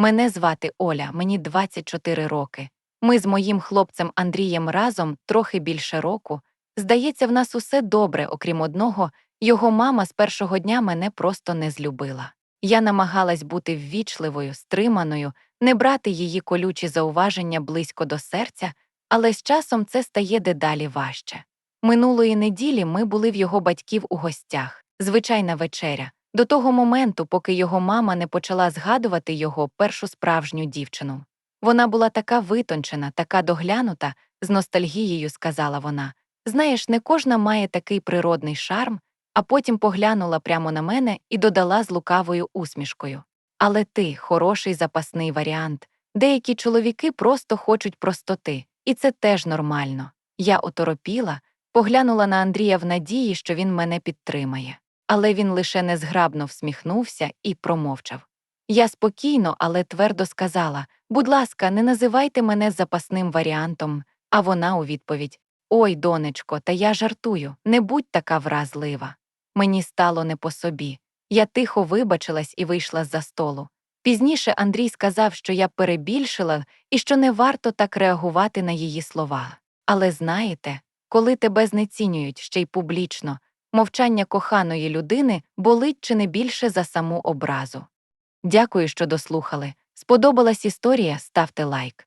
Мене звати Оля, мені 24 роки. Ми з моїм хлопцем Андрієм разом трохи більше року. Здається, в нас усе добре, окрім одного, його мама з першого дня мене просто не злюбила. Я намагалась бути ввічливою, стриманою, не брати її колючі зауваження близько до серця, але з часом це стає дедалі важче. Минулої неділі ми були в його батьків у гостях, звичайна вечеря, до того моменту, поки його мама не почала згадувати його першу справжню дівчину. Вона була така витончена, така доглянута, з ностальгією сказала вона. Знаєш, не кожна має такий природний шарм, а потім поглянула прямо на мене і додала з лукавою усмішкою. Але ти хороший запасний варіант. Деякі чоловіки просто хочуть простоти, і це теж нормально. Я оторопіла, поглянула на Андрія в надії, що він мене підтримає. Але він лише незграбно всміхнувся і промовчав. Я спокійно, але твердо сказала будь ласка, не називайте мене запасним варіантом, а вона у відповідь Ой, донечко, та я жартую, не будь така вразлива. Мені стало не по собі. Я тихо вибачилась і вийшла з-за столу. Пізніше Андрій сказав, що я перебільшила і що не варто так реагувати на її слова. Але знаєте, коли тебе знецінюють ще й публічно, мовчання коханої людини болить чи не більше за саму образу. Дякую, що дослухали. Сподобалась історія, ставте лайк.